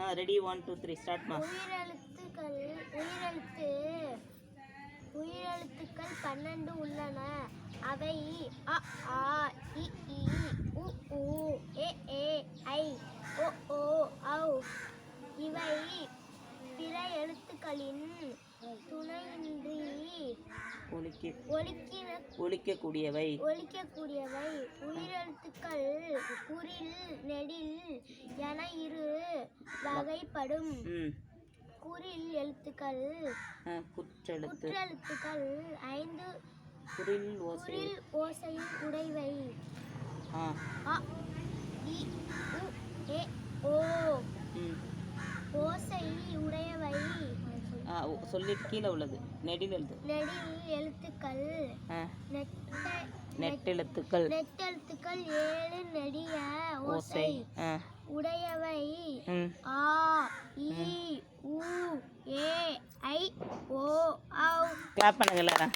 ஆ ready one two three ஸ்டார்ட்மா உயிரெழுத்துக்கள் உயிரெழுத்து உயிரெழுத்துக்கள் பன்னெண்டு உள்ளன. அவை அ ஆ இ ஈ உ ஊ ஏ ஏ ஐ ஓ ஓ ஔ. இவை பிற எழுத்துக்களின் துணையின்றி ஒலிக்க ஒலிக்கின ஒலிக்கக்கூடியவை. ஒலிக்கக்கூடியவை. உயிரெழுத்துக்கள் குறில் நெடில் என இரு வகைப்படும் குறில் எழுத்துக்கள். குற்றெழுத்து. குற்றெழுத்துக்கள். ஐந்து. குரில் ஓசை. குறில் ஓசையில் உடைவை. ஓசை உடையவை. சொல்லி கீழே உள்ளது. நெடில் எழுத்து நெடில் எழுத்துக்கள். நெட்டெழுத்துக்கள். நெட்டெழுத்துக்கள் ஏழு நெடிய ஓசை. உடையவை. ஆ இ உ ஏ ஐ ஓ ஔ கிளாப் பண்ணுங்க எல்லாரும்.